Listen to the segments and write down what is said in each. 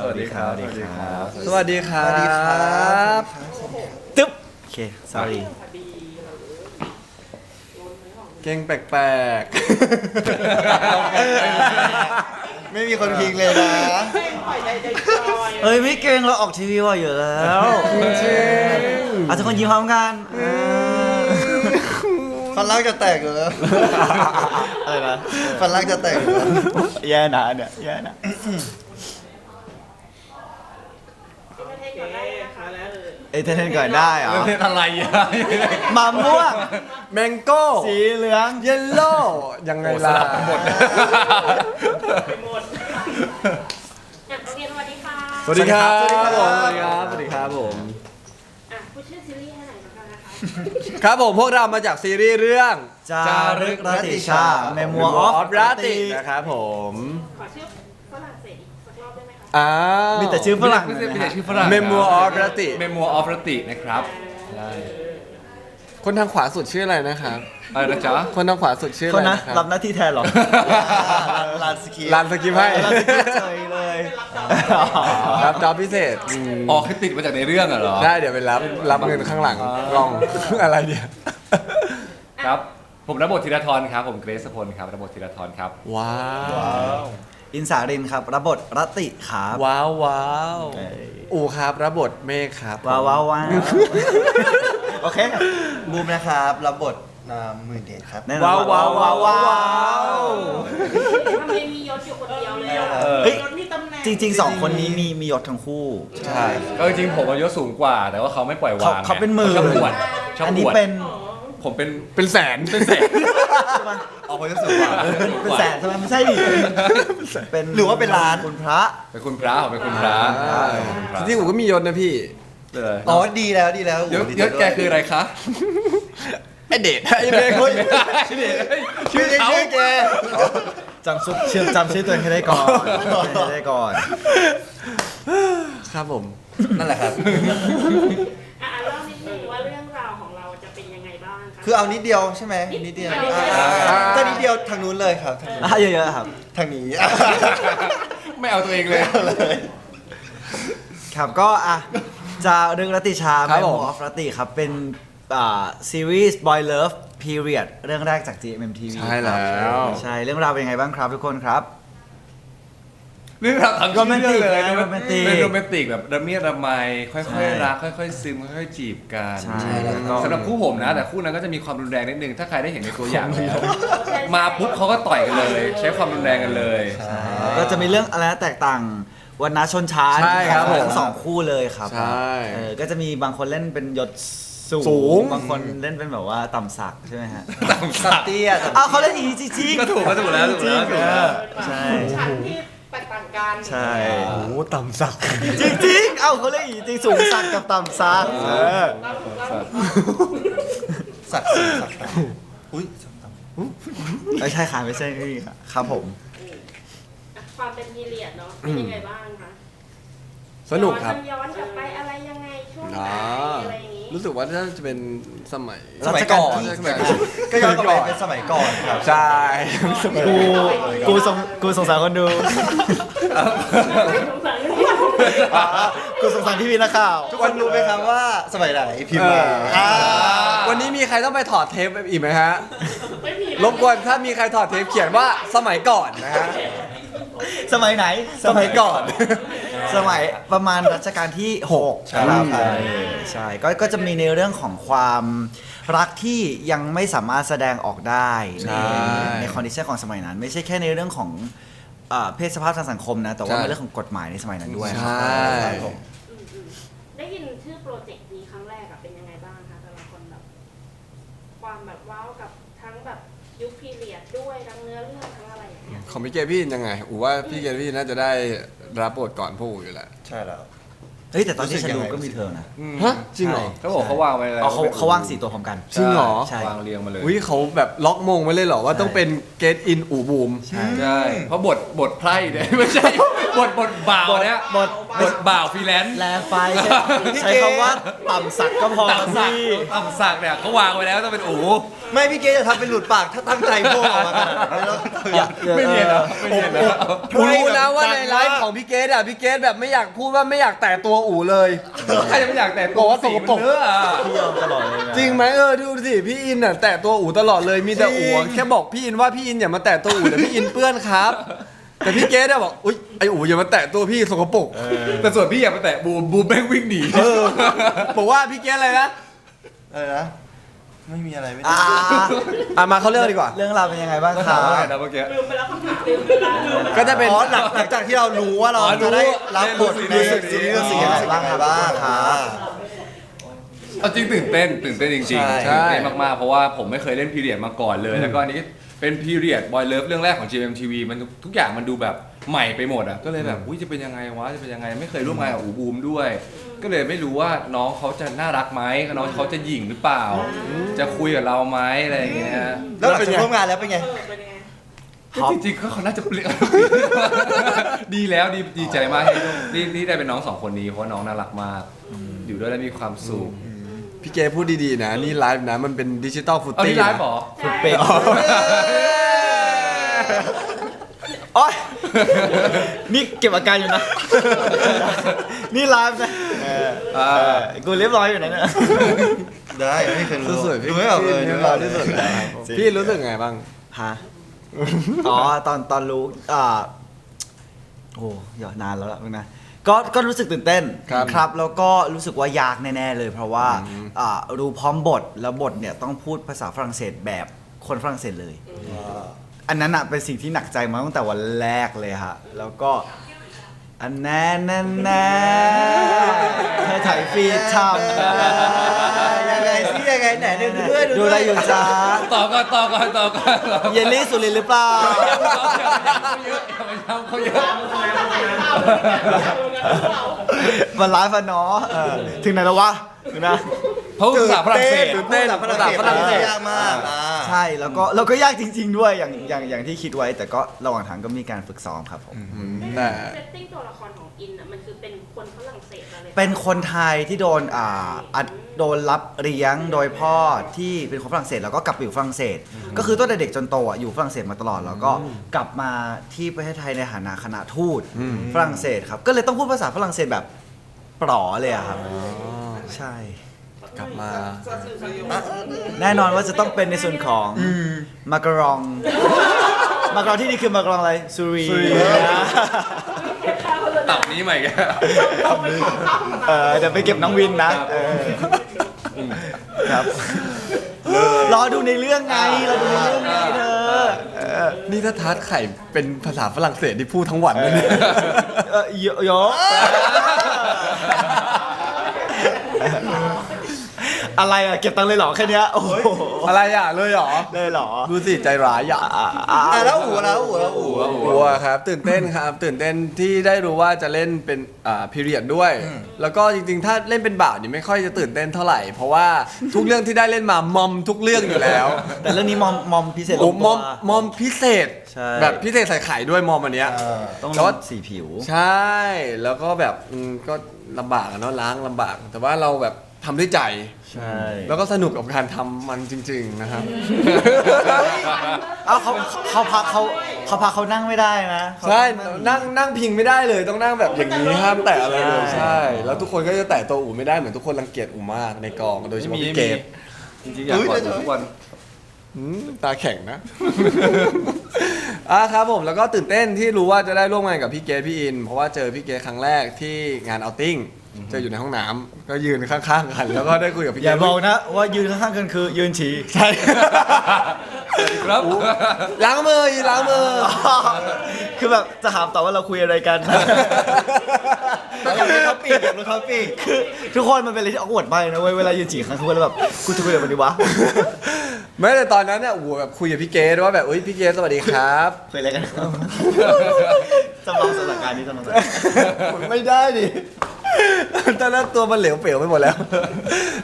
สวัสดีครับสวัสดีครับ สวัสดีครับ สวัสดีครับตึ๊บ โอเค sorry เก่งแปลกไม่มีคนพิงเลยนะ เอ้ยไม่เก่งเราออกทีวีว่าอยู่แล้วอาจจะคนยิ้มพร้อมกันเออฟันล่างจะแตกอยู่แล้วอะไรนะฟันล่างจะแตกอยู่แล้วแย่นะเนี่ย แย่นะ เอยเทนก่อนได้เหรอเล่นอะไรอะมาม่วงๆแมงโก้ สีเหลือง เยลโล่ยังไงโอ้สล่ะลับกันหมดอะโอเคสวัสดีค่ะสวัสดีครับ สวัสดีครับผม สวัสดีครับ สวัสดีครับผม อะพูดชื่อซีรีส์ให้หน่อยแล้วกันนะคะครับผมพวกเรามาจากซีรีส์เรื่อง จารึกรัตติชา เมมัวออฟรัรัตตติตินะครับผม ขอชื่อฝรั่งเศสอีกสักร อบได้ไหมคะอ้าวมีแต่ชื่อฝรั่งไม่นะใช่ไม่ใช่ฮะชื่อฝรั่ง Memoir of Rati เมมัวออฟรตินะครับใช่คนทางขวาสุดชื่ออะไรนะครับ อะไรนะจ๊ะ คนทางขวาสุดชื่ออะคไรนนะนะครัรับหน้าที่แทนเหรอลานสกีลานสกิปให้รับหน้าที่เฉยเลยรับจอบพิเศษอืมออกให้ติดมาจากในเรื่องอะเหรอ ได้เดี๋ยวไปรับรับเงินข้างหลังกล้อง อะไรเนี่ยครับ ผมรับบทธีรทรครับ ผมเกรซพลครับรับบทธีรทรครับ ว้าว อินสารินครับรับบทรัตติครับว้าวว้าวเอ้ยอูครับรับบทเมฆครับว้าวว้าวว้าวโอเคบูมนะครับรับบทนามหมื่นเดชครับแน่นอนว้าวว้าวว้าวว้าวทำไมมียศอยู่คนเดียวเลยอะเออเฮ้ยยศมีตำแหน่งจริงๆสองคนนี้มีมียศทั้งคู่ ใช่ ก็จริงๆผมอายุสูงกว่า แต่ว่าเขาไม่ปล่อยวางเขาเขาเป็นหมื่นชอบบวชชอบอันบนี้วชเป็น ผมเป็นเป็นแสนเป็นแสนออกไปก็สูงกว่าเป็นแสนใช่ไหมไม่ใช่ดิเป็นหรือว่าเป็นล้านคุณพระเป็นคุณพระผมเป็นคุณพระอ่าเป็นคุณพระจริงๆผมก็มียศนะพี่เลยอ๋อดีแล้วดีแล้วยศโโหดียศแกคืออะไรคะไอเดชไอเมฆเฮ้ยชื่อเด็กเฮ้ยชื่ชื่ออเขาชื่อแกจำชื่อชื่อจำชื่อตัวเองให้ได้ก่อนให้ได้ก่อน ครับผม นั่นแหละครับ คะคือเอานิดเดียวใช่ไหมนิดเดียวอ่าถ้านิดเดียวทางนู้นเลยครับทางนู้นอะเยอะๆครับ ทางนี้ ไม่เอาตัวเองเลย ครับก็อะจะเรื่องรัตติชาครัแม่บหผมมูออฟรัตติครับ เป็นอ่าซีรีส์ Boy Love Period เรื่องแรกจาก GMMTV ใช่แล้ว ใช่ เรื่องราวเป็นยังไงบ้างครับทุกคนครับ เรื่องราวทั้งโรแมนติกเลยนะโรแมนติกเป็นโรแมนติกแบบระเมียดระไมค่ใช่อยๆรักค่อยๆซึมค่อยๆจีบกันใช่แล้วก็ สำหรับคู่ผมนะ แต่คู่นั้นก็จะมีความรุนแรงนิดนึง ถ้าใครได้เห็นในตัวอย่างแล้วมาปุ๊บเขาก็ต่อยกันเลย ใช้ความรุนแรงกันเลย ก็จะมีเรื่องอะไรนะแตกต่างวันนาชนชั้นใช่ครับของผมทั้งสองคู่เลยครับใช่เออก็จะมีบางคนเล่นเป็นยศสูสูง บางคนเล่นเป็นแบบว่าต่ำสักใช่ไหมฮะต่างสัตว์เตี้ยแต่อ้าวเขาเล่นอย่างนี้จริงๆก็ถูกก็ถูกแล้วถูกแล้วถูกแล้ว ใช่ชั้นที่ แตกต่างกันใช่โอ้โหต่ำสัก จริงๆ เอ้าเขาเล่นอย่างนี้จริงสูงสักกับต่ำสักเออแล้วแล้วสัตว์สัตว์อุ้ยสัตว์ไม่ใช่ค่ะไม่ใช่นี่ค่ะครับผมอะความเป็นพีเรียดเนาะเป็นยังไงบ้างคะ สนุกครับ ย้อนกลับไปอะไรยังไงช่วงไหนอ่าอะไรอย่างนี้ รู้สึกว่าน่าจะเป็นสมัยสมัยก่อน สมัยก่อนก็ย้อนกลับไปเป็นสมัยก่อนครับ ใช่กูกูสงกูสงสารคนดูสงสารเรื่องกูสงสารพี่พีนักข่าวทุกคนรู้ไหมครับว่าสมัยไหนพิมพ์มาเอออ่าวันนี้มีใครต้องไปถอดเทปอีกไหมฮะไม่มีรบกวนถ้ามีใครถอดเทปเขียนว่าสมัยก่อนนะฮะสมัยไหนสมัยก่อน สมัยประมาณรัชกาลที่6ใช่ครับใช่ ใช่ก็ก็จะมีในเรื่องของความรักที่ยังไม่สามารถแสดงออกได้ในใช่ในคอนดิชันของสมัยนั้น ไม่ใช่แค่ในเรื่องของเอ่อเพศสภาพทางสังคมนะ แต่ว่าใช่ในเรื่องของกฎหมายในสมัยนั้นด้วยใช่ครับผมอืมอืมได้ยินชื่อโปรเจกต์นี้ครั้งแรกอะเป็นยังไงบ้างคะแต่ละคนแบบ ความแบบว้าวกับทั้งแบบยุคพีเรียดด้วยทั้งเนื้อเรื่องทั้งอะไรอย่างเงี้ย ของพี่เกพี่ยังไงอูว่าพี่เกพี่น่าจะได้ รับบทก่อนพวกอูอยู่แล้วใช่แล้ว เฮ้ยแต่ตอนที่ฉันดูรู้สึกยังไงก็มีเธอนะฮะจริงเหรอ เขาบอกเขาวางไว้แล้วเอาเขาเขาว่างสี่ตัวพร้อมกัน จริงเหรอ ใช่ วางเรียงมาเลยอุ้ยเขาแบบล็อกมงไว้เลยเหรอว่าต้องเป็นเกตอินอูบูม ใช่ใช่เพราะบทบทไพร่เนี่ยไม่ใช่ บทบทบ่าวเนี่ยบท บทบ่าวฟรีแลนซ์แรงไปใช้ใช้คำว่าต่ำสักก็พอต่ำสักพี่ต่ำสักเนี่ยเขาวางไว้แล้วต้องเป็นอูไม่พี่เกดจะทำเป็นหลุดปากถ้าตั้งใจพูดออกมาขนาดนั้นแล้วอย่าไม่เนียนเหรอไม่เนียนเหรอกูรู้นะว่าในไลฟ์ของพี่เกดอะพี่เกดแบบไม่อยากพูดว่าไม่อยากแตะตัวอูเลยใครจะไม่อยากแต่งบอกว่าสกปรกเนื้ออะพี่ยอมตลอดเลยนะจริงไหมเออดูสิพี่อินอะแตะตัวอูตลอดเลยมีแต่อูอะแค่บอกพี่อินว่าพี่อินอย่ามาแตะตัวอูแต่พี่อินเปื้อนครับ แต่พี่เกดอะบอกอุ้ยไออูอย่ามาแตะตัวพี่สกปรกแต่ส่วนพี่อยากไปแตะบูมบูมแม่งวิ่งหนีเออบอกว่าพี่เกดอะไรนะอะไรนะไม่มีอะไรไม่ได้อ่าอะมาเข้าเรื่องดีกว่า เรื่องราวเป็นยังไงบ้างก็คถารัมบว่าไงนะเมื่อกี้ ลืมไปแล้วคำถามลืมไปแล้วก็จะเป็น อ๋อหลังหลังจากที่เรารู้ว่าเราอ๋อรู้จะได้รับบทรู้รู้สึสึกกซีซีรีรีส์ส์รู้สึกยังไงบ้างครับบ้างครับ เอาจริงตื่นเต้นตื่นเต้นจริงๆใช่ ตื่นเต้นมากๆเพราะว่าผมไม่เคยเล่นพีเรียดมาก่อนเลย แล้วก็อันนี้ เป็นพีเรียดบอยเลิฟเรื่องแรกของ GMMTV มันทุกทุกอย่างมันดูแบบใหม่ไปหมดอะก็เลยแบบอุ้ยจะเป็นยังไงวะจะเป็นยังไง ไม่เคยร่วมงานกับอูบูมด้วย ก็เลยไม่รู้ว่าน้องเขาจะน่ารักไหมน้องเขาจะหยิ่งหรือเปล่า จะคุยกับเราไหมอะไรอย่างเงี้ยแล้วหลังจากร่วมงานแล้วเป็นไงเออเป็นยังไงก็จริงๆก็เขาน่าจะเปลี่ยน ดีแล้วดีดีใจมากที่ที่ที่ได้เป็นน้องสองคนนี้เพราะว่าน้องน่ารักมาก อยู่ด้วยแล้วมีความสุข พี่เกดพูดดีๆนะ นี่ไลฟ์นะ มันเป็นดิจิตอลฟุตเอาตี้ที่ไลฟ์เหรอเป็นโอ๊ยนี่เก็บอาการอยู่นะ นี่ไลฟ์นะเออเออกูเรียบร้อยอยู่นะเนี่ย ได้ไม่เคยรู้สวยๆพี่ดูไม่ออกเลยพี่ดูไม่ออกที่สุดเลยพี่รู้สึกไงบ้าง ฮะ อ๋อ ตอนตอนรู้อ่าโอ้ยนานแล้วล่ะมึงนะ ก็ก็รู้สึกตื่นเต้นครับครับแล้วก็รู้สึกว่ายากแน่ๆเลย เพราะว่าอ่ารู้พร้อมบทแล้วบทเนี่ยต้องพูดภาษาฝรั่งเศสแบบคนฝรั่งเศสเลย อันนั้นอะเป็นสิ่งที่หนักใจมาตั้งแต่วันแรกเลยฮะแล้วก็อันแน่แน่แน่เธอถ่ายฟีดช่ำ ยังไงสิยังไงไหนดูด้วยดูอะไรอยู่จ้าต่อก่อนต่อก่อนต่อก่อนเยลลี่สุรินทร์หรือเปล่าเขาเยอะเขาเยอะ มันไลฟ์อะเนาะเออถึงไหนแล้ววะถึงนะ เขาภาษาฝรั่งเศสตื่นเต้นภาษาฝรั่งเศสยากมากอ่าใช่แล้วก็เราก็ยากจริง ๆ ด้วยอย่างอย่างอย่างที่คิดไว้ แต่ก็ระหว่างทางก็มีการฝึกซ้อมครับผมแต่เซตติ้งตัวละครของอินอะมันคือเป็นคนฝรั่งเศสอะไรเป็นคนไทยที่โดนอ่าอัดโดนรับเลี้ยงโดยพ่อที่เป็นคนฝรั่งเศสแล้วก็กลับไปอยู่ฝรั่งเศส ก็คือตั้งแต่เด็กจนโตอะอยู่ฝรั่งเศสมาตลอดแล้วก็กลับมาที่ประเทศไทยในฐานะคณะทูตฝรั่งเศสครับก็เลยต้องพูดภาษาฝรั่งเศสแบบปลอเลยอะครับ ใช่ กลับมา แน่นอนว่าจะต้องเป็นในส่วนของมาการองมาการองที่นี่คือมาการองอะไรซูรีตับนี้ใหม่แกเออเดี๋ยวไปเก็บน้องวินนะเออครับรอดูในเรื่องไงรอดูในเรื่องไงเธอเออนี่ถ้าทาร์ตไข่เป็นภาษาฝรั่งเศสที่พูดทั้งวันเลยเนี่ย เออโยโยอะ ไรอะเก็บตังค์เลยเหรอแค่เนี้ยโอ้โหอะไรอะเลยเหรอ เลยเหรอดูสิใจร้ายอะอะอะอะแล้วอู๋แล้วอู๋แล้วอู๋ กลัวครับ ตื่นเต้นครับ ตื่นเต้นที่ได้รู้ว่าจะเล่นเป็นอ่าพีเรียดด้วย แล้วก็จริงๆ ถ้าเล่นเป็นบ่าวนี่ไม่ค่อยจะตื่นเต้นเท่าไหร่ เพราะว่าทุกเรื่องที่ได้เล่นมามอมทุกเรื่องอยู่แล้วแต่เรื่องนี้มอมมอมพิเศษลโอ้งมตัอวมมอมพิเศษ ใช่ แบบพิเศษใส่ไข่ด้วยมอมอันเนี้ย ต้องแต่ว่าสีผิว ใช่แล้วก็แบบอืมก็ลำบากอะเนาะล้างลำบาก แต่ว่าเราแบบ ทำด้วยใจ ใช่ แล้วก็สนุกกับการทำมันจริง ๆ นะครับ เอ้าเขาเขาพักเขาเขาพักเขานั่งไม่ได้นะเขาใช่ต้องนั่งนั่งพิงไม่ได้เลยต้องนั่งแบบอย่างนี้ห้ามแตะอะไรเลยใช่ ใช่ แล้วทุกคนก็จะแตะตัวอูไม่ได้เหมือนทุกคนรังเกียจอูมากในกองโดยเฉพาะพี่เกดจริงๆ อยากกอดทุกวันอืมตาแข็งนะ อะครับผมแล้วก็ตื่นเต้นที่รู้ว่าจะได้ร่วมงานกับพี่เกดพี่อิน เพราะว่าเจอพี่เกดครั้งแรกที่งานเอาติ้งเจออยู่ในห้องน้ำก็ยืนข้างๆกัน แล้วก็ได้คุยกับพี่อเกย่าดบอกนะว่ายืนข้างๆกันคือยืนฉี่ใช่ ครับ ล้างมืออีล้างมือ คือแบบจะถามต่อว่าเราคุยอะไรกัน อยากรู้ท็อปปี้อยากรู้ท็อปปี้คือทุกคนมันเป็นอะไรที่ออกวดมากเลยนะเว้ยเวลายืนฉี่ครั้งทุกคนแล้วแบบกูจะคุยอะไรกันดีวะไม่แต่ตอนนั้นเนี่ยโอ้โหแบบคุยกับพี่เกดว่าแบบเอ้ยพี่เกดสวัสดีครับคุยอะไรกันจำลองสถานการณ์นี้จำลองสถานการณ์ไม่ได้ดิ ตอนนั้นตัวมันเหลวเป๋วไปหมดแล้ว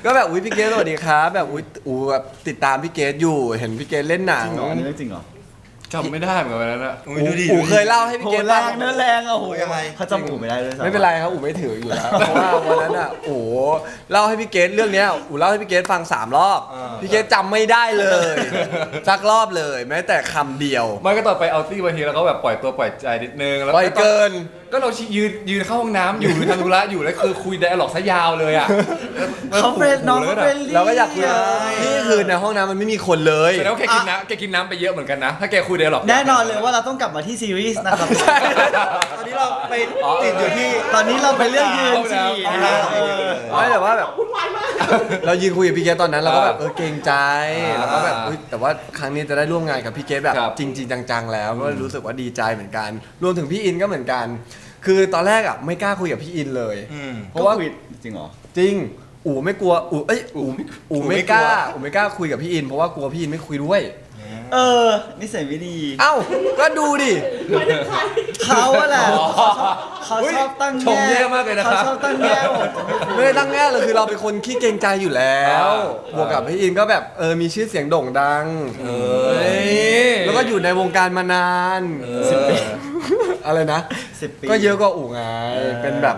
ก็แบบอุ้ยพี่เกดสวัสดีครับแบบอุ้ยอูแบบติดตามพี่เกดอยู่เห็นพี่เกดเล่นหนังจริงเหรออันนี้เรื่องจริงเหรอจำไม่ได้เหมือนกันวันนั้นอะอุ๊ยดูดิอู๋เคยเล่าให้พี่โหเกดแรฟัง งเนื้อแรงอะโหยังไง เขาจำอูไม่ได้เลยซ้ำไม่เป็นไรครับอู๋ไม่ถืออยู่แล้ว เพราะว่าวันนั้นอะโอ้โหเล่าให้พี่เกดเรื่องเนี้ยอู๋เล่าให้พี่เกดฟังสามรอบอ่าพี่เกดจำไม่ได้เลย สักรอบเลย แม้แต่คำเดียวไม่ก็ตอนไปเอาตี้บางทีเราก็แบบปล่อยตัวปล่อยใจนิดนึงแล้วปล่อยเกิน ก็เรายืนยืนเข้าห้องน้ำอยู่หรือทำธุระอยู่แล้วคือคุยไดอะล็อกซะยาวเลยอะเขาเฟรนน้องเขาเฟรนลี่เราก็อยากคุยนี่คือในห้องน้ำมันไม่มีคนเลยแสดงว่าแกกินน้ำแกกินน้ำไปเยอะเหมือนกันนะ ถ้าแกคุยไดอะล็อกแน่นอนเลยว่าเราต้องกลับมาที่ซีรีส์นะครับ ตอนนี้เราไปติดอยู่ที่ตอนนี้เราไปเรื่องยืนฉี่เอานะน้ำฮะเอาน้ำเออไม่แต่ว่าแบบวุ่นวายมากเรายืนคุยกับพี่เกดตอนนั้นเราก็แบบเออเกรงใจอ่าแล้วก็แบบอุ๊ยแต่ว่าครั้งนี้จะได้ร่วมงานกับพี่เกดแบบ ครับ จริง ๆ จังๆแล้วก็รู้สึกว่าดีใจเหมือนกัน รวมถึงพี่อินก็เหมือนกัน คือตอนแรกอะไม่กล้าคุยกับพี่อินเลย อืม เพราะว่า ก็คุยจริงเหรอ จริง อู๋ไม่กลัว อู๋เอ้ย อู๋อู๋อู๋ไม่ไม่กล้ากลัวอู๋ไม่กล้าคุยกับพี่อิน เพราะว่ากลัวพี่อินไม่คุยด้วย เออ นิสัยไม่ดี เอ้า ก็ดูดิหมายถึงใครเขาอะแหละเขาชอบตั้งชมแย่มากเลยนะครับ เขาชอบตั้งแง่ผมไม่ได้ตั้งแง่เลยคือเราเป็นคนขี้เกรงใจอยู่แล้วอ่า บวกกับพี่อินก็แบบเออมีชื่อเสียงโด่งดังเอเฮ้ยแล้วก็อยู่ในวงการมานานสิบปีอะไรนะ สิบปี ก็เยอะกว่าอู๋ไงเออเป็นแบบ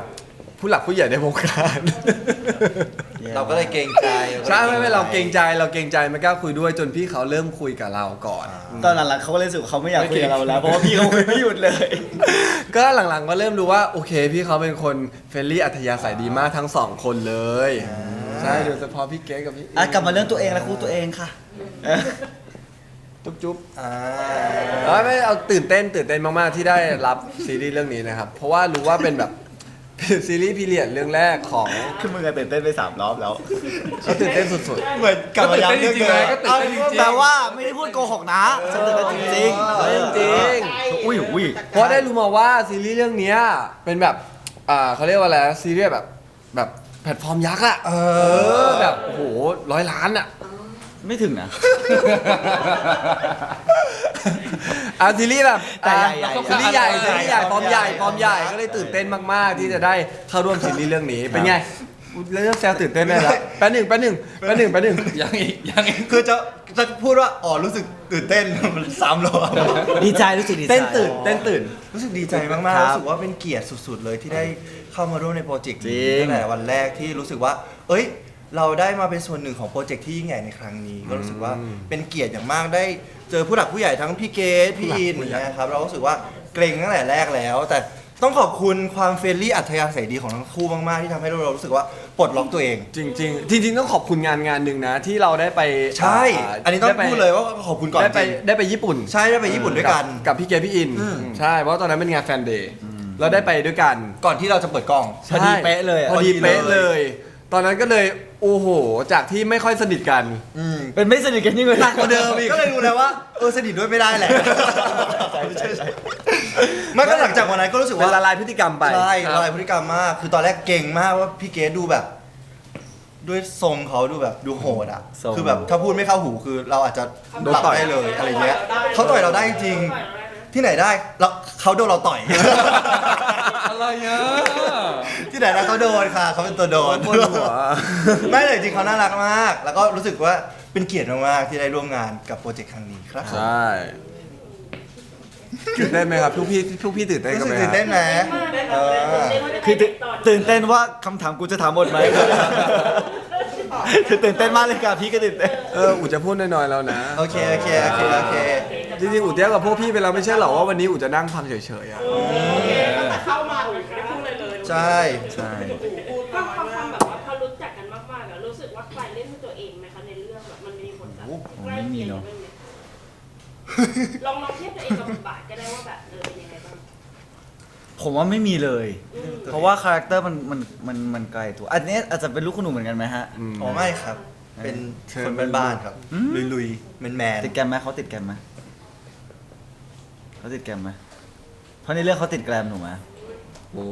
ผู้หลักผู้ใหญ่ในวงการ เราก็เลยเกรงใจใช่ไม่ไม่เราเกรงใจเราเกรงใจไม่กล้าคุยด้วยจนพี่เขาเริ่มคุยกับเราก่อน ตอนหลังๆเขาก็เลยรู้สึกว่าเขาไม่อยากคุยกับเราแล้วเพราะว่าพี่เขาคุยไม่หยุดเลย ก็หลังๆก็เริ่มรู้ว่าโอเค พี่เขาเป็นคนเฟรนลี่อัธยาศัยดีมากทั้งสองคนเลยใช่โดยเฉพาะพี่เก๊กับพี่อะกลับมาเรื่องตัวเองและคู่ตัวเองค่ะเออจุ๊บจุ๊บอ่าเอ้ยไม่เอาตื่นเต้นตื่นเต้นมากๆที่ได้รับซีรีส์เรื่องนี้นะครับเพราะว่ารู้ว่าเป็นแบบเป็น ซีรีส์พีเรียดเรื่องแรกของคือมึงอะตื่นเต้นไปสามรอบแล้ว เขาตื่นเต้นสุด เหมือนกลับมาย้ำเรื่องเดิมก็ตื่นเต้นจริงๆแต่ว่าไม่ได้พูดโกหกนะฉันตื่นเต้นจริงๆๆเรื่องจริง อุ้ยอุ้ยเพราะได้รู้มาว่าซีรีส์เรื่องเนี้ยเป็นแบบอ่าเขาเรียกว่าอะไรนะซีรีส์แบบแบบแพลตฟอร์มยักษ์อะเอเอออแบบโอ้โหร้อยล้านอะ ไม่ถึงนะอะซีรีส์แบบแต่ใหญ่ๆซีรีส์ใหญ่ซีรีส์ใหญ่ใหญ่ฟอร์มใหญ่ใหญ่ฟอร์มใหญ่ก็เลยตื่นเต้นมาก ๆ ที่จะได้เข้าร่วมซีรีส์เรื่องนี้เป็นไงเริ่มแซวตื่นเต้นได้แล้วแป๊บหนึ่งแป๊บหนึ่งแป๊บหนึ่งแป๊บหนึ่งยังอีกยังอีกคือจะจะพูดว่าอ๋อรู้สึกตื่นเต้นมันซ้ำแล้วอะดีใจรู้สึกดีใจเต้นตื่นเต้นตื่น รู้สึกดีใจมากครัๆบรู้สึกว่าเป็นเกียรติสุดๆเลยที่ได้เข้ามาร่วมในโปรเจกต์จรินี้งตั้งแต่วันแรกที่รู้สึกว่า เอ้ย เราได้มาเป็นส่วนหนึ่งของโปรเจกต์ที่ยิ่งใหญ่ในครั้งนี้ ก็รู้สึกว่าเป็นเกียรติอย่างมากได้เจอผู้หลักผู้ใหญ่ทั้งพี่เกดพี่อินนะครับเรารู้สึกว่าเกรงตั้งแต่แรกแล้ว แต่ต้องขอบคุณความเฟรนลี่อัธยาศัยดีของทั้งคู่มากๆที่ทำให้เรารู้สึกว่าปลดล็อกตัวเอง จริงจริงๆจริง ๆ ต้องขอบคุณงานงานหนึ่งนะที่เราได้ไปใช่อันนี้ต้องไไปพูดเลยว่าขอบคุณก่อนได้ไปจริง ได้ไปญี่ปุ่นใช่ได้ไปญี่ปุ่นด้วยกันกับพี่เกพี่อิน อืม ใช่เพราะว่าตอนนั้นเป็นงานแฟนเดย์เราได้ไปด้วยกันก่อนที่เราจะเปิดกล้อง พอดีเป๊ะเลยอะ พอดีเป๊ะพอดีเลยเลย ตอนนั้นก็เลยโอ้โห จากที่ไม่ค่อยสนิทกัน อืมเป็นไม่สนิทกันยิ่งเลยหนักกว่าเดิมอีก ก็เลยรู้แล้วว่าเออสนิทด้วยไม่ได้แหละไม่ก็หลังจากวันนั้นก็รู้สึกเป็นว่าละลายพฤติกรรมไป ใช่ละลายพฤติกรรมมาก คือตอนแรกเก่งมากว่าพี่เกดดูแบบ ด้วยทรงเขาดูแบบดูโหดอะ ทรงคือแบบถ้าพูดไม่เข้าหูคือเราอาจจะโดนหลับต่อย ได้เลยอะไรเงี้ยเขาต่อยเราได้จริง ที่ไหนได้เราเขาโดนเราต่อย อะไรอะ ที่ไหนได้เขาโดนค่ะเขาเป็นตัวโดนปวดหัว ไม่เลยจริงเขาน่ารักมาก แล้วก็รู้สึกว่าเป็นเกียรติมากๆที่ได้ร่วมงานกับโปรเจกต์ครั้งนี้ครับใช่ตื่นเต้นไหมครับพวกพี่พวกพี่ตื่นเต้นรู้กันสึกไหมตื่นเต้นไหมเออคือตื่นตื่นเต้นว่าคำถามกูจะถามหมดไหมคือตื่นเต้นมากเลยค่ะพี่ก็ตื่นเต้นเอออูจะพูดน้อยๆแล้วนะโอเคโอเคโอเคโอเคจริงๆอูเตี้ยกับพวกพี่ไปแล้วไม่ใช่หรอว่าวันนี้อูจะนั่งฟังเฉยๆอะตั้งแต่เข้า ใช่ ใช่ความความความแบบว่าพอรู้จักกันมากๆอะรู้สึกว่าใครเล่นเป็นตัวเองไหมคะในเรื่องแบบมันมีผลกับใกล้เคียงกันไหมลองลองเทียบตัวเองกับบทบาทก็ได้ว่าแบบเออเป็นยังไงบ้างผมว่าไม่มีเลย อืมเพราะว่าคาแรคเตอร์มันมันมันมันไกลตัว อันนี้อาจจะเป็นลูกคุณหนูเหมือนกันไหมฮะอ๋อไม่ครับ เป็นคนบ้านๆครับ อืม ลุยๆแมนแมนติดแกรมไหมเขาติดแกรมไหมเขาติดแกรมไหมเพราะในเรื่องเขาติดแกรมหนูไหมโอ้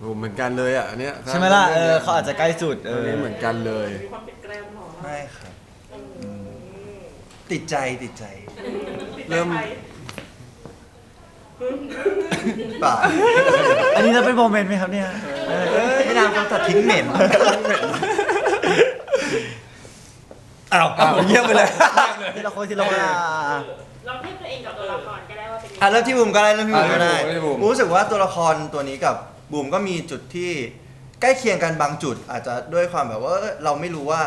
โหเหมือนกันเลยอะอันเนี้ยใช่ไหมล่ะเออเขาอาจจะใกล้สุดเอเอออเหมือนกันเลย มีความเป็นแกรมหรอไม่ครับติดใจติดใจเริ่ม เปล่าอันนี้เราเป็นโมเมนต์ไหมครับเนี่ยเออไม่นานเขาตัดทิ้งเหม็นอ้าวอ้าวเยี่ยมไปเลยทีละคนทีละคนอะลองเทียบตัวเองกับตัวละครก็ได้ว่าเป็นยังไงอะเริ่มที่บูมก็ได้เริ่มที่บูมก็ได้อะเริ่มที่บูม บูมรู้สึกว่าตัวละครตัวนี้กับ บูมก็มีจุดที่ใกล้เคียงกันบางจุด อาจจะด้วยความแบบว่าเอ้ยเราไม่รู้ว่า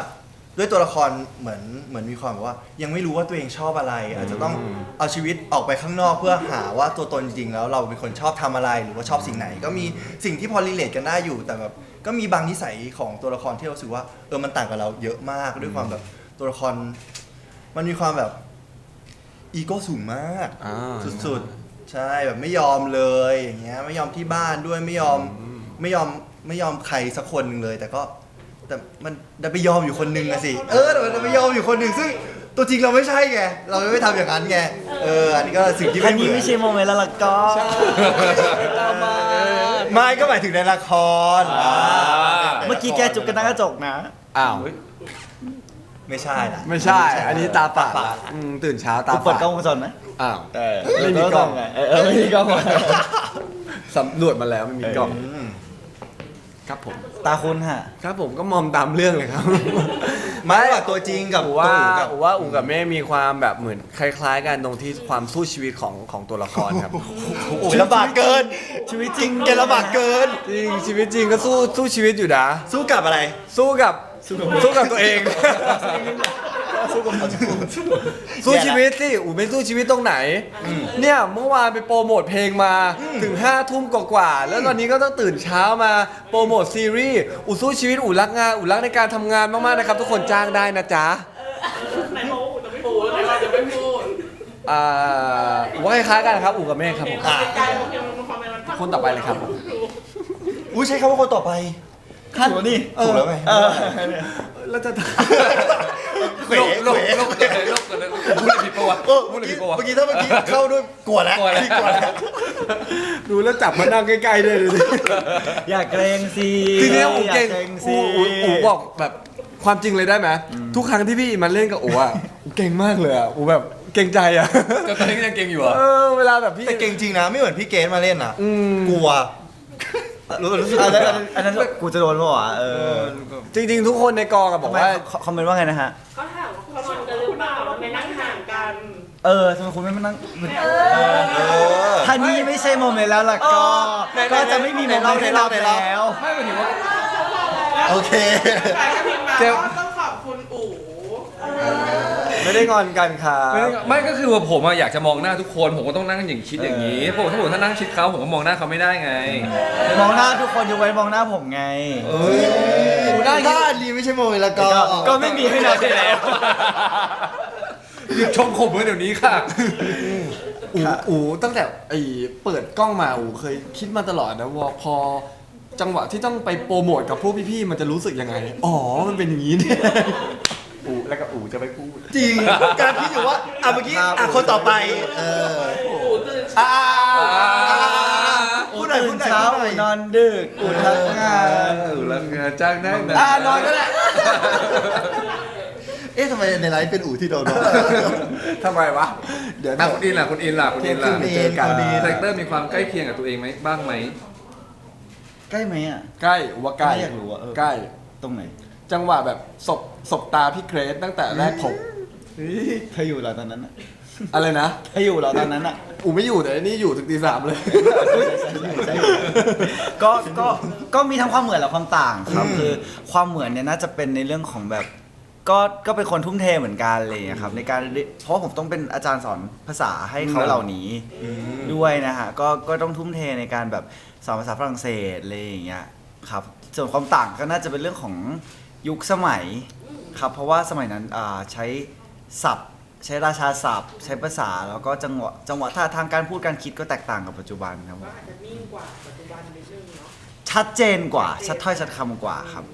ด้วยตัวละครเหมือนเหมือนมีความแบบว่า ยังไม่รู้ว่าตัวเองชอบอะไร อาจจะต้องเอาชีวิตออกไปข้างนอกเพื่อหาว่าตัวตนจริงๆแล้วเราเป็นคนชอบทำอะไรหรือว่าชอบสิ่งไหน ก็มีสิ่งที่พอรีเลทกันได้อยู่ แต่แบบก็มีบางนิสัยของตัวละครที่เรารู้สึกว่าเออมันต่างกับเราเยอะมากด้วยความแบบตัวละคร มันมีความแบบอีโก้สูงมากอ่า สุดๆ ใช่แบบไม่ยอมเลยอย่างเงี้ยไม่ยอมที่บ้านด้วยไม่ยอมไม่ยอมไม่ยอมใครสักคนหนึ่งเลย แต่ก็แต่มันดันไปยอมอยู่คนหนึ่งอะสิเออแต่มันดันไปยอมอยู่คนหนึ่งซึ่ง ตัวจริงเราไม่ใช่ไงเราไม่ทำอย่างนั้นไงเอออันนี้ก็สิ่งที่อันเหนี้อไม่ใช่โมเมนต์แล้วล่ะก็ไม่ก็หมายถึงในละครอ่า เมื่อกี้แกจุกกันหน้ากระจกนะ อ้าว ไม่ใช่ละไม่ใช่ อันนี้ตาฝาดละอืมตื่นเช้าตากูเปิดฝาดกล้องวงจรไหมอ้าว เออไม่มีกล้องไงเออเออไม่มีกล้องสำรวจมาแล้วไม่มีกล้องอืมครับผม ตาคุณฮะ ครับผมก็มอมตามเรื่องเลยครับไม่ว่าตัวจริงกับอูตัวว่าอูกับ อูว่าอูกับเม่มีความแบบเหมือนคล้าย ๆ กันตรงที่ความสู้ชีวิตของของตัวละครครับ โอ้ยลำบากเกิน ชีวิตจริงแกลำบากเกิน จริงชีวิตจริงก็สู้สู้ชีวิตอยู่นะ สู้กับอะไร สู้กับ สู้กับตัวเอง สู้กับสู้ชีวิตสิอูไม่สู้ชีวิตตรงไหน เนี่ยเมื่อวานไปโปรโมทเพลงมาถึง5้าทุ่มกว่าๆแล้วตอนนี้ก็ต้องตื่นเช้ามาโปรโมทซีรีส์อูสู้ชีวิตอูรักงานอูรักในการทำงานมากๆนะครับ ทุกคนจ้างได้นะจ๊ะไหนบอกว่าอูจะไม่พูดไหนว่าจะไม่พูดอ่าอูว่าคล้ายๆกันครับอูกับเมฆครับผมอะการโอเคมันความเป็นมันคนต่อไปเลยครับผมอุ้ยใช้คำว่าคนต่อไป ท่านนี่ถูกแล้วไง เออแล้วจะ เขวโลกเขโลวกโลกกันเลยโลกกันเลยพูดอะไรผิดปะวะเออพูดเมื่อะอไรกี้ผิดปะวะ เมื่อกี้ถ้าเมื่อกี้เข้าด้วยกลัวแล้วกลัวแล้ว กลัวแล้วดูแล้วจับมานั่งใกล้ๆด้วยดูดิ อย่าเกรงสิทีนี้อูอย่าเก่งเกรงสิอูอูอูบอกแบบความจริงเลยได้ไหมทุกครั้งที่พี่มันเล่นกับอูอะอูเก่งมากเลยอะอูแบบเก่งใจอะจนตอนนี้ก็ยังเก่งอยู่เหรอ เออเวลาแบบพี่ แต่เก่งจริงนะไม่เหมือนพี่เกณฑ์มาเล่นอะอืมกลัว รู้รู้สึกอันแบนั้นบอันนั้นกูจะโดนปะวะเออจริง ๆ ทุกคนในกองอะบอกว่าทำไมคอมเมนต์ว่าไงนะฮะเขาถามว่าเขานอนกันหรือเปล่าทำไมนั่งห่างกันเออทำไมคุณไม่มานั่งเออถ้านี่ไม่ใช่โมเมนต์แล้วล่ะก็ไหนๆก็จะไม่มีโมเมนต์ให้เราไหนๆเล่าแล้ว ไม่หมายถึงว่า โอเคแต่ก็พิมพ์มาเจ็บว่าต้องขอบคุณอู๋ ไม่ได้งอนกันครับไม่ไม่ก็คือว่าผมอะอยากจะมองหน้าทุกคน ผมก็ต้องนั่งอย่างชิดอย่างนี้เพราะถ้าผมถ้านั่งชิดเขาผมก็มองหน้าเขาไม่ได้ไง มองหน้าทุกคนยกเว้นมองหน้าผมไงอูได้ถ้าอันนี้ไม่ใช่โมเมนต์แล้วก็ก็ไม่มีให้เราได้แล้วหยุดชมผมเมื่อเดี๋ยวนี้ค่ะ อูอูตั้งแต่ไอ้เปิดกล้องมาอูเคยคิดมาตลอดนะว่าพอจังหวะที่ต้องไปโปรโมทกับพวกพี่ๆมันจะรู้สึกยังไง อ๋อ มันเป็นอย่างนี้เนี่ย อูแล้วก็อูจะไปพูด จริงการคิดอยู่ว่าอะเมื่อกี้อะคนต่อไปเอออู๋ตื่นอ่าอูตื่นเช้าอูนอนดึกอูทำงานอูรักงานจ้างได้นะอ่านอนก็ได้เอ๊ะทำไมในไลฟ์เป็นอู่ที่โดนวะทำไมวะ เดี๋ยวอะคุณอินล่ะคุณอินล่ะคุณอินล่ะคุณอินคาคุณอินแรคเตอร์มีความใกล้เคียงกับตัวเองไหมบ้างไหม ใกล้ไหมอะ ใกล้อูว่าใกล้ไม่อยากรู้อะเออใกล้ ตรงไหน จังหวะแบบศบศบตาพี่เกรซตั้งแต่แรกผมเธออยู่เหรอตอนนั้นอะอะไรนะ เธออยู่เหรอตอนนั้นอะ อูไม่อยู่แต่อันนี่อยู่ถึงตีสามเลย ก็ก็ก็มีทั้งความเหมือนและความต่างครับคือความเหมือนเนี่ยน่าจะเป็นในเรื่องของแบบ ก็ก็เป็นคนทุ่มเทเหมือนกันอะไรอย่างเลยครับ ในการเรียนเพราะว่าผมต้องเป็นอาจารย์สอนภาษาให้เขาเหล่านี้ด้วยนะฮะก็ก็ต้องทุ่มเทในการแบบสอนภาษาฝรั่งเศสอะไรอย่างเงี้ยครับ ส่วนความต่างก็น่าจะเป็นเรื่องของ ยุคสมัยครับเพราะว่าสมัยนั้นอ่าใช้ศัพท์ ใช้ราชาศัพท์ ใช้ภาษาแล้วก็จังหวะจังหวะท่าทางการพูดการคิดก็แตกต่างกับปัจจุบันครับผมก็อาจจะนิ่งกว่าปัจจุบันนิดนึงเนาะชัดเจนกว่า ชัดถ้อยชัดคำกว่าครับ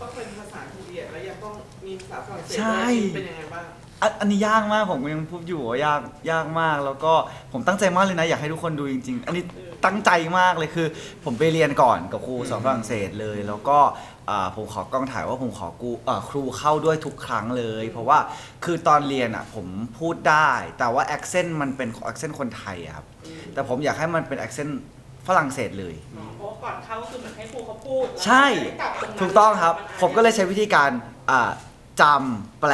ต้องเป็นภาษาทีเดียแล้วยังต้องมีภาษาฝรั่งเศสใช่ ด้วยเป็นยังไงบ้างอันอันนี้ยากมากผมยังพูดอยู่ว่ายากยากมาก แล้วก็ผมตั้งใจมากเลยนะ อยากให้ทุกคนดูจริง ๆ อันนี้ตั้งใจมากเลยคือ ผมไปเรียนก่อนกับครูสอนฝรั่งเศสเลย แล้วก็ อ่าผมขอกล้องถ่ายว่าผมขอกูอ่าครูเข้าด้วยทุกครั้งเลย เพราะว่าคือตอนเรียนอะผมพูดได้ แต่ว่า accent มันเป็น accent คนไทยอะครับแต่ผมอยากให้มันเป็น accent ฝรั่งเศสเลย เพราะก่อนเข้าก็คือเหมือนให้ครูเขาพูดแล้วใช่กลับรงนั้นถูกต้องครับนผมก็เลยใช้วิธีการอ่าจำแปล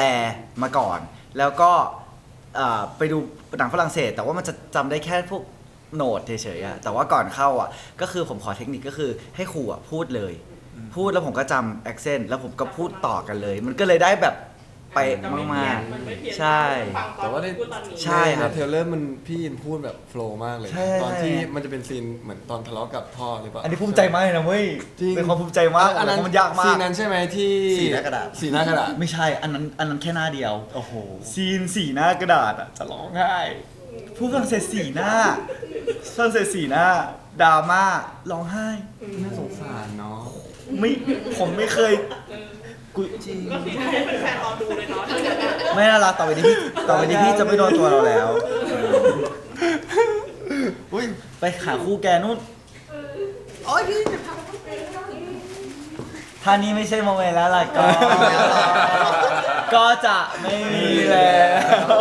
มาก่อน แล้วก็อ่าไปดูหนังฝรั่งเศส แต่ว่ามันจะจำได้แค่พวกโน้ตเฉยๆอะแต่ว่าก่อนเข้าอะ ก็คือผมขอเทคนิคก็คือให้ครูอะพูดเลย พูดแล้วผมก็จำแอคเซนต์แล้วผมก็พูดต่อกันเลย มันก็เลยได้แบบไปมาก นไม่เพี้ยนๆใช่ ฟังตอนแต่ว่าในพูดตอนนี้ ใช่ครับนเทรลเลอร์มันพี่อินพูดแบบโฟล์มากเลย ใช่ ตอนที่ใช่มันจะเป็นซีนเหมือนตอนทะเลาะกับพ่อหรือเปล่าอันนี้ภูมิใจมากเลยนะเว้ย จริง เป็นความภูมิใจมากอันนั้นเพราะมันยากมาซีก นนั้นใช่ไหมที่สีหน้ากระดาษ สีหน้ากระดาษ ไม่ใช่ อันนั้นอันนั้นแค่หน้าเดียว โอ้โห ซีนสีหน้ากระดาษอะ จะร้องไห้ผู้ฝรั่งเศสสีหน้าฝรั่งเศสสีหน้าดราม่าร้องไห้ น่าสงสารเนาะ ไม่ผมไม่เคยกูก็คือให้เป็นแฟนรอดูเลยเนาะถ้าอย่างนั้นไม่น่ารักต่อไปนี้พี่ต่อไปนี้พี่จะไม่โดนตัวเราแล้วอุ้ยไปหาคู่แกนู่นโอ้ยพี่ถ้านี้ไม่ใช่โมเมนต์แล้วล่ะก็ ก็จะไม่มีแล้ว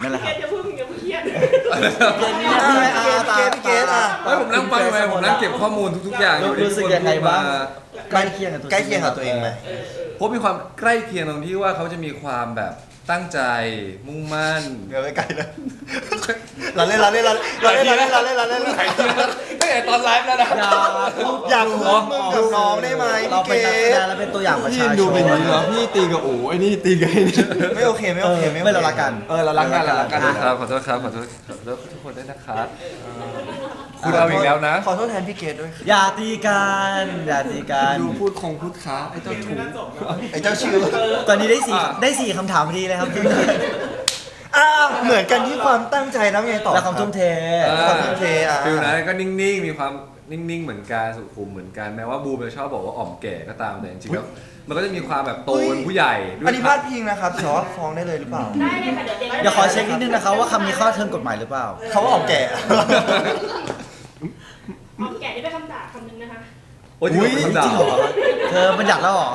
นั่นแหละเคครับสจะพึ่งยังไม่ เครียดพี่เกตเกตอะเฮ้ยผมนั่งฟังไปผมนั่งเก็บข้อมูลทุกๆอย่างรู้รู้สึกยังไงบ้างใกล้เคียงกับตัวใกล้เคียงกับตัวเองไหมเพราะมีความใกล้เคียงตรงที่ว่าเขาจะมีความแบบ ตั้งใจมุ่งมั่นเดี๋ยวไม่ไกลนะเราเล่นเราเล่นเราเล่นเราเล่นเราเล่นเราเล่นเราเล่นตั้งแต่ตอนไลฟ์แล้วนะอย่าพูดอยากพูดมึงกับน้องได้ไหมเราเป็นนักแสดงและเป็นตัวอย่างประชาชนดูเป็นอย่างนี้เหรอพี่ตีกับอูไอ้นี่ตีกับไอ้นี่ไม่โอเคไม่โอเคไม่เรารักกันเออเรารักกันเรารักกันครับขอโทษครับขอโทษขอโทษทุกคนด้วยนะครับ คุณเอาอีกแล้วนะ ขอโทษแทนพี่เกดด้วยอย่าตีกันอย่าตีกันดูพูดคงพูดค้าไอ้เจ้าชู้ไอ้เจ้าชื่อตอนนี้ได้สี่อะได้สี่คำถามพอดีเลยครับอ้าวเหมือนกันที่ความตั้งใจแล้วไงต่อและความทุ่มเทอ่าความทุ่มเทอะฟิลนั้นก็นิ่งๆมีความนิ่งๆเหมือนกันสุขุมเหมือนกันแม้ว่าบูมจะชอบบอกว่าอ่อมแก่ก็ตามแต่จริงๆแล้วมันก็จะมีความแบบโตเป็นผู้ใหญ่ด้วยอันนี้พลาดพิงนะครับแต่ว่าฟ้องได้เลยหรือเปล่าได้เลยค่ะเดี๋ยวเด็กเดี๋ยวขอเช็คนิดนึงนะคะว่าคำนี้เข้าเทิงกฎหมายหรือเปล่าเขาว่าออกแก่ ออกแก่นี่เป็นคำด่าคำนึงนะคะ โอ้ยจริงเหรอจคำด่าริงเหรอเธอมันอยากแล้วเหรอ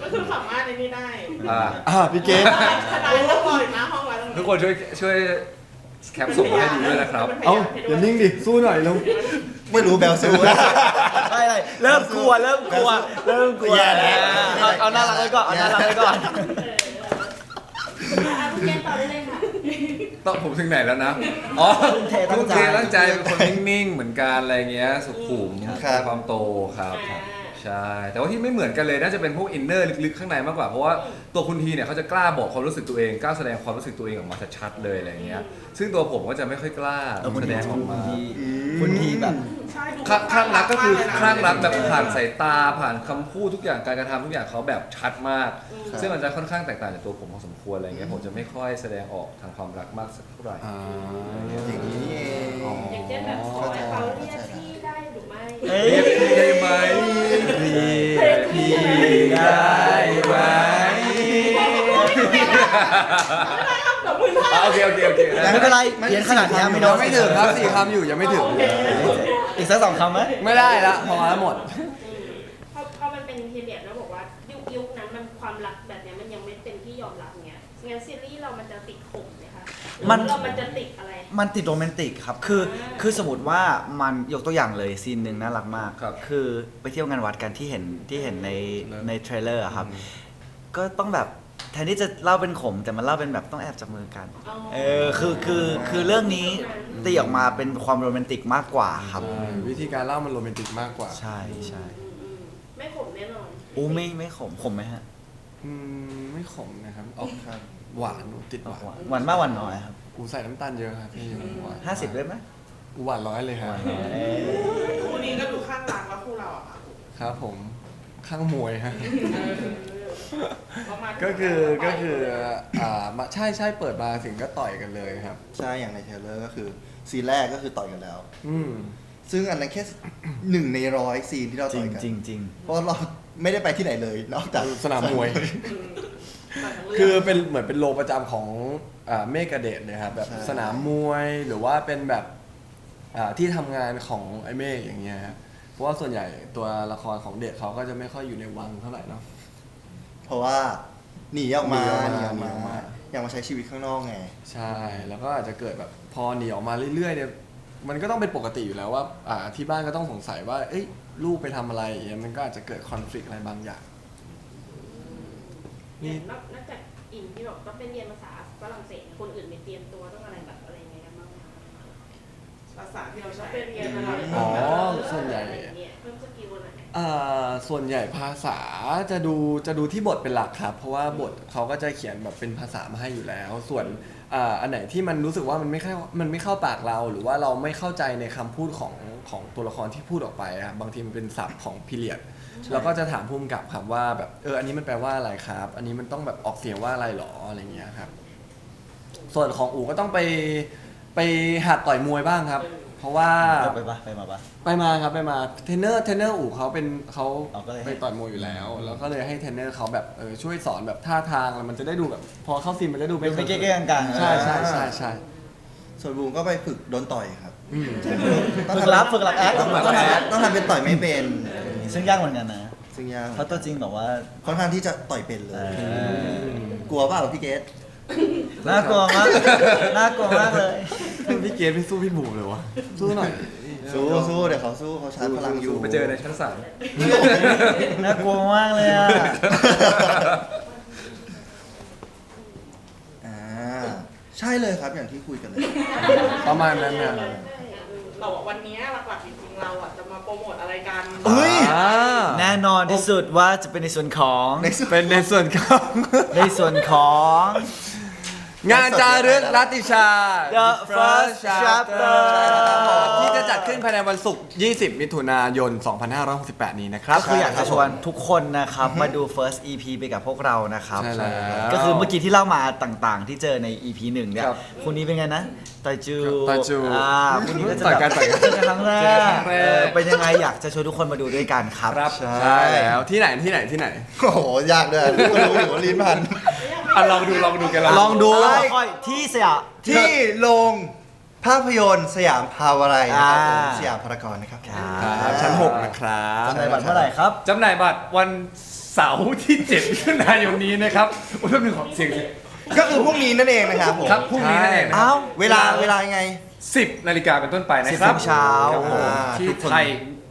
ก็คือสามารถในนี้ได้อ่าอ่าพี่เกดทนายต้องรออยู่หน้าห้องแล้วตรงนี้ทุกคนช่วยช่วยแคปส่งมาให้ดูด้วยนะครับ เอ้าอย่านิ่งดิสู้หน่อยลงไม่รู้แบลซูนะไม่เลยเริ่มกลัวเริ่มกลัวเริ่มกลัวแย่แล้ว เอาเอาน่ารักไว้ก่อนเอาน่ารักไว้ก่อน เอออะคุณเกณฑ์ต่อได้เลยค่ะ ต้องผมถึงไหนแล้วนะ อ๋อทุ่มเทตั้ทุ่งมใจเทตั้งใจเป็นคนนิ่งๆ เหมือนกันอะไรเงี้ย สุขุมครับมีความโตครับ อ่า ใช่ แต่ว่าที่ไม่เหมือนกันเลยน่าจะเป็นพวกอินเนอร์ลึกๆข้างในมากกว่า เพราะว่าตัวคุณทีเนี่ยเขาจะกล้าบอกความรู้สึกตัวเองกล้าแสดงความรู้สึกตัวเองออกมาชัดๆเลยอะไรเงี้ย ซึ่งตัวผมก็จะไม่ค่อยกล้าเออคุณแสทีดงออกมาคุณทีแบบ ใช่ดูคลั่งคลั่งรักก็คือคลั่งรักแบบผ่านใส่สายตาผ่านคำพูดทุกอย่างการกระทำทุกอย่างเขาแบบชัดมาก ครับ ซึ่งมันจะค่อนข้างแตกต่างจากตัวผมพอสมควรอะไรเงี้ยผมจะไม่ค่อยแสดงออกทางความรักมากสักเท่าไหร่ อ่าอย่างนี้นี่เอง อย่างเช่นแบบขอให้เขาเรียกพี่ได้หรือไม่ เอ้ย เรียกพี่ได้ไหมเรียกพี่ ได้ไหมขอบคุณค่ะอะโอเคโอเคโอเคได้ไม่เป็นไรเพี้ยนขนาดนี้ไม่โดยันงไม่ถึงครับสี่คำอยู่ยังไม่ถึง อีกสักสองคำไหมไม่ได้ละพอแล้วหมดเพราะเพราะมันเป็นพีเรียดแล้วบอกว่ายุคยุคนั้นมันความรักแบบเนี้ยมันยังไม่เป็นที่ยอมรับเงี้ยงั้นซีรีส์เรามันจะติดขมไหมคะหรือมันเรามันจะติดอะไร มันติดโรแมนติกครับ คืออ่าคือสมมติว่ามันยกตัวอย่างเลยซีนหนึ่งน่ารักมากครับคือไปเที่ยวงานวัดกันที่เห็นที่เห็นในในเทรลเลอร์อะครับ ก็ต้องแบบแทนที่จะเล่าเป็นขม แต่มันเล่าเป็นแบบต้องแอบจับมือกัน อ๋อ เออ คือคือคือเรื่องนี้ตีออกมาเป็นความโรแมนติกมากกว่าครับวิธีการเล่ามันโรแมนติกมากกว่าใช่ใช่อืมอืมไม่ขมแน่นอนอู้ไม่ไม่ขมขมไหมฮะ อืมไม่ขมนะครับออกครับ หวานติดหวานหวานมากหวานน้อยครับอูใส่น้ำตาลเยอะครับพี่หวานห้าสิบเลยไหมอูหวานร้อยเลยครับคู่นี้ก็ดูข้างรักแล้วคู่เราอะค่ะครับผมข้างมวยฮะประมาณก็คือก็คืออ่ามาใช่ใช่เปิดมาถึงก็ต่อยกันเลยครับ ใช่อย่างในเทรลเลอร์ก็คือซีนแรกก็คือต่อยกันแล้ว อืมซึ่งอันนั้นแค่หนึ่งในร้อยซีนที่เราจริต่งอยกันจริงจริงเพราะเราไม่ได้ไปที่ไหนเลย นอกจากสนามมวย คือเป็นเหมือนเป็นโลประจำของอ่าเมกะเดชเนะครับแบบใช่ สนามมวยหรือว่าเป็นแบบอ่าที่ทำงานของไอ้เมฆอย่างเงี้ยครับเพราะว่าส่วนใหญ่ตัวละครของเด็กเขาก็จะไม่ค่อยอยู่ในวังเท่าไหร่เนาะ เพราะว่าหนีออกมาหนีหนีออออกกมา มาอยากมาใช้ชีวิตข้างนอกไง ใช่แล้วก็อาจจะเกิดแบบพอหนีออกมาเรื่อยๆเนี่ยมันก็ต้องเป็นปกติอยู่แล้วว่าอ่าที่บ้านก็ต้องสงสัยว่าเอ้ยลูกไปทำอะไรอย่างเงี้ยมันก็อาจจะเกิดคอนฟ lict อะไรบางอย่าง เนี่ยนอกนอกจากอินที่แบบต้องไปเรียนภาษาฝรั่งเศสคนอื่นไปเตรียมตัวต้องอะไรแบบอะไรยังไงกันบ้างไหมคะภาษาที่เราใช้ไปเรียนอะไรอ๋อส่วนใหญ่ อะไรอย่างเงี้ยเพิ่มสกิลอะไรอ่าส่วนใหญ่ภาษาจะดูจะดูที่บทเป็นหลักครับ เพราะว่าบทเขาก็จะเขียนแบบเป็นภาษามาให้อยู่แล้ว ส่วนอ่าอันไหนที่มันรู้สึกว่ามันไม่เข้ามันไม่เข้าปากเรา หรือว่าเราไม่เข้าใจในคำพูดของของตัวละครที่พูดออกไปอะบางทีมันเป็นศัพท์ของพิเรียด เราก็จะถามภูมิกับครับว่าแบบเอออันนี้มันแปลว่าอะไรครับ อันนี้มันต้องแบบออกเสียงว่าอะไรหรออะไรเงี้ยครับ ส่วนของอูก็ต้องไปไปหัดต่อยมวยบ้างครับ เพราะว่าไปปะไปมาปะ ไปมาครับไปมาเทรนเนอร์เทรนเนอร์อู่เขาเป็นเขาอ๋อก็เลยให้ ไปต่อยมวยอยู่แล้ว แล้วก็เลยให้เทรนเนอร์เขาแบบเออช่วยสอนแบบท่าทางแล้วมันจะได้ดูแบบ พอเข้าซีนมันจะดูเป็นไปเก้ๆกลางๆใช่ใช่ใช่ใช่ส่วนบูมก็ไปฝึกโดนต่อยครับอืม ฝึกรับฝึกรับแอคต้องต้องทำต้องทำเป็นต่อยไม่เป็น ซึ่งยากเหมือนกันนะ ซึ่งยากเพราะตัวจริงแบบว่าค่อนข้างที่จะต่อยเป็นเลยเออกลัวเปล่าพี่เกตน่ากลัวมาก น่ากลัวมากเลย พี่เกดพี่สู้พี่บูมเลยวะสู้หน่อย สู้สู้เดี๋ยวเขาสู้เขาชาร์จพลังอยู่ไปเจอในชั้นศาลน่ากลัวมากเลยอะ อ่าใช่เลยครับอย่างที่คุยกันเลย ประมาณนั้นนะเราบอกวันนี้หลักๆจริงๆเราอะจะมาโปรโมทอะไรกันเฮ้ย อ่าแน่นอนที่สุดว่าจะเป็นในส่วนของในสุดเป็นในส่วนของ ในส่วนของ งานจารึกรัตติชา The First Chapter ที่จะจัดขึ้นภายในวันศุกร์ 20 มิถุนายน 2568 นี้นะครับ ก็คืออยากจะชวนทุกคนนะครับ มาดู first EP ไปกับพวกเรานะครับ ใช่แล้วก็คือเมื่อกี้ที่เล่ามาต่างๆ ที่เจอใน EP หนึ่งเนี่ยครับคุณนี้เป็นไงนะต่อยจูต่อยจูอ่าคุณนี้ก็จะต่อยแบกันบต่อยกัน เจอกันครั้งแรเจอกันกครั้งแรกเออเป็นยังไงอยากจะชวนทุกคนมาดูด้วยกันครับครับ ใช่แล้วที่ไหนที่ไหนที่ไหน โอ้โห ยากด้วยก็รู้อยู่ว่าลิ้นพัน อะลองดูลองดูกันลองดูค่อยๆที่สยาม ที่โรงภาพยนตร์สยามพาวอะไรนะครับผมอ่า สยามพารากอนนะครับ ครับชั้น 6 นะครับ จำในบัตรเมื่อไหร่ครับ จำหน่ายบัตรวันเสาร์ที่7มิถุนายนนี้นะครับโอ้ยแป๊บนึงขอเสียงก็คือพรุ่งนี้นั่นเองนะครับผมครับพรุ่งนี้นั่นเองนะคเอ้ารับเวลาเวลายังไง 10นาฬิกาเป็นต้นไปนะครับ10โมงเช้าครับผมอ่าที่ทุกคน ไทย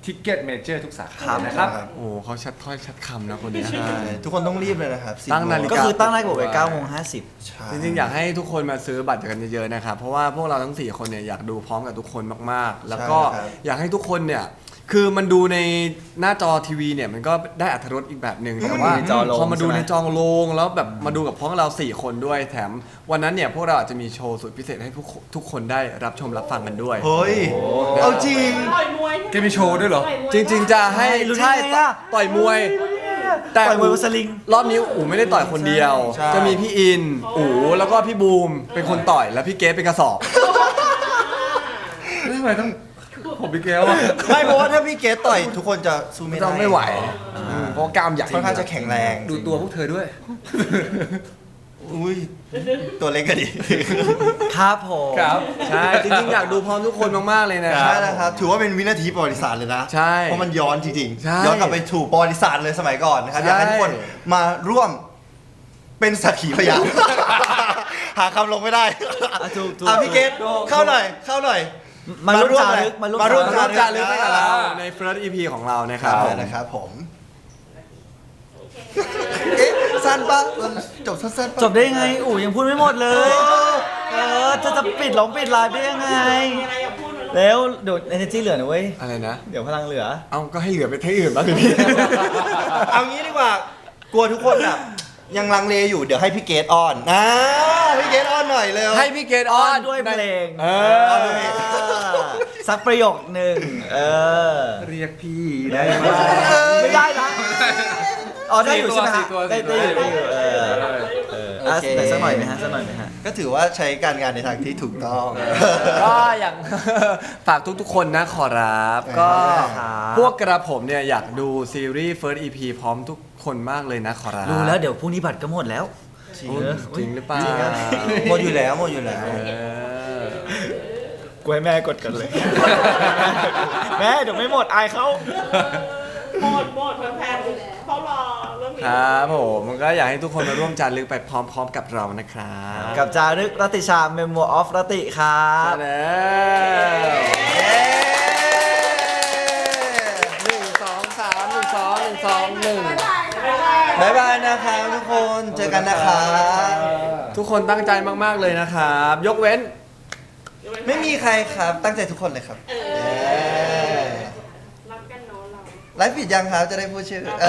ทิกเก็ตเมเจอร์ทุกสาขานะครับ โอ้เขาชัดถ้อยชัดคำนะคนเนี้ย ใช่ทุกคนต้องรีบเลยนะครับ10ตั้งนาฬิ ก็คือตั้งได้กว่าไป9โมงใช่ จริงๆ อยากให้ทุกคนมาซื้อบัตรกันเยอะๆนะครับ เพราะว่าพวกเราทั้ง 4 คนเนี่ยอยากดูพร้อมกับทุกคนมากๆ แล้วก็ใช่ครับอยากให้ทุกคนเนี่ย คือมันดูในหน้าจอทีวีเนี่ยมันก็ได้อัธรสอีกแบบหนึ่งแต่ว่าในจอโรงพอมาดูใช่ไหม ในจอโรงแล้วแบบมาดูกับพวกเรา 4 คนด้วยแถม วันนั้นเนี่ยพวกเราอาจจะมีโชว์สุดพิเศษให้ทุกทุกคนได้รับชมรับฟังกันด้วย เฮ้ย เอาจริง ต่อยมวยแกมีโชว์ด้วยเหรอต่ยมวยจริง ๆ จะให้รู้ได้ใช่ไงอะ ต่อยมวย แต่ต่อยมวยบนสลิง รอบนี้อู๋ไม่ได้ต่อยคนเดียว ใช่ จะมีพี่อิน อู๋แล้วก็พี่บูมเป็นคนต่อย แล้วพี่เกสเป็นกระสอบ ทำไมต้องผม พี่แก้วอะไม่เพราะว่าถ้าพี่เกตต่อยทุกคนจะสู้ไม่ได้ต้องไม่ไหวอืมเพราะกล้ามใหญ่ค่อนข้างจะแข็งแรง ดูตัวพวกเธอด้วย อุ้ยตัวเล็กก็ดี ครับผมครับ ใช่จริงๆอยากดูพร้อมทุกคนมากๆเลยนะคใช่รับแล้วครับ ถือว่าเป็นวินาทีประวัติศาสตร์เลยนะ ใช่เพราะมันย้อนจริงใช่ๆ ย้อนกลับไปถูกประวัติศาสตร์เลยสมัยก่อนนะครับ ใช่ อยากให้ทุกคนมาร่วมเป็นสักขีพยาน หาคำลงไม่ได้ อะถูกถูกอะพี่เกตถูก เข้าหน่อย เข้าหน่อย มาร่วมมาร่วมจารึกมาร่วมมาร่วมมาร่วมจารึกให้กับเราใน first EP ของเรานะครับผม นะครับผม เอ๊ะ สั้นปะจบสั้นๆปะจบได้ยังไงอู๋ยังพูดไม่หมดเลย เออจะจะปิดหลงปิดไลน์ได้ยังไงมีอะไรอยากพูดไหมลูกแล้วเดี๋ยว energy เหลือนะเว้ย อะไรนะ เดี๋ยวพลังเหลือ เอาก็ให้เหลือไปที่อื่นบ้างดิพี่ เอางี้ดีกว่ากลัวทุกคนแบบ ยังลังเลอยู่เดี๋ยวให้พี่เกตออนนะพี่เกตออนหน่อยเร็ว ให้พี่เกดออ้ออนนด้วยเพลงเอออนอด้วยเพลงสักประโยคหนึ่งเออ เรียกพี่ได้ได้ไหไหมมไม่ได้นะ อ๋อได้อยู่ใช่ไหมสี่ฮะตัวได้สี่ได้ตัวอยู่ได้อยู่เออเอออะโอเค ไหนสักหน่อยไหมฮะสักหน่อยไหมฮะ ก็ถือว่าใช้การงานในทางที่ถูกต้อง ก็อย่าง ฝากทุกๆคนนะขอรับ ก็ครับ พวกกระผมเนี่ยอยากดูซีรีส์ first EP พร้อมทุกคนมากเลยนะขอรับรู้แล้วเดี๋ยวพรุ่งนี้บัตรก็หมดแล้ว จริงโอ้ยจริงหรือเปล่าหมดอยู่แล้วหมดอยู่แล้ว เออ กูให้แม่กดกันเลย แม่เดี๋ยวไม่หมดอายเขา หมดหมดแฟนๆ รอครับผมมันก็อยากให้ทุกคนมาร่วมจารึกไปพร้อม ๆ กับเรานะครับกับจารึกรติชาเมมโมออฟรติครัมาบ แล้วหนึ่งสองสามหนึ่งสองหนึ่งสองหนึ่งบายบายนะครับทุกคนเจอกันนะครับทุกคนตั้งใจมากๆเลยนะครับ ยกเว้น ไม่มีใครครับตั้งใจทุกคนเลยครับ เไลฟ์ผิดยังครับจะได้พูดชื่ออ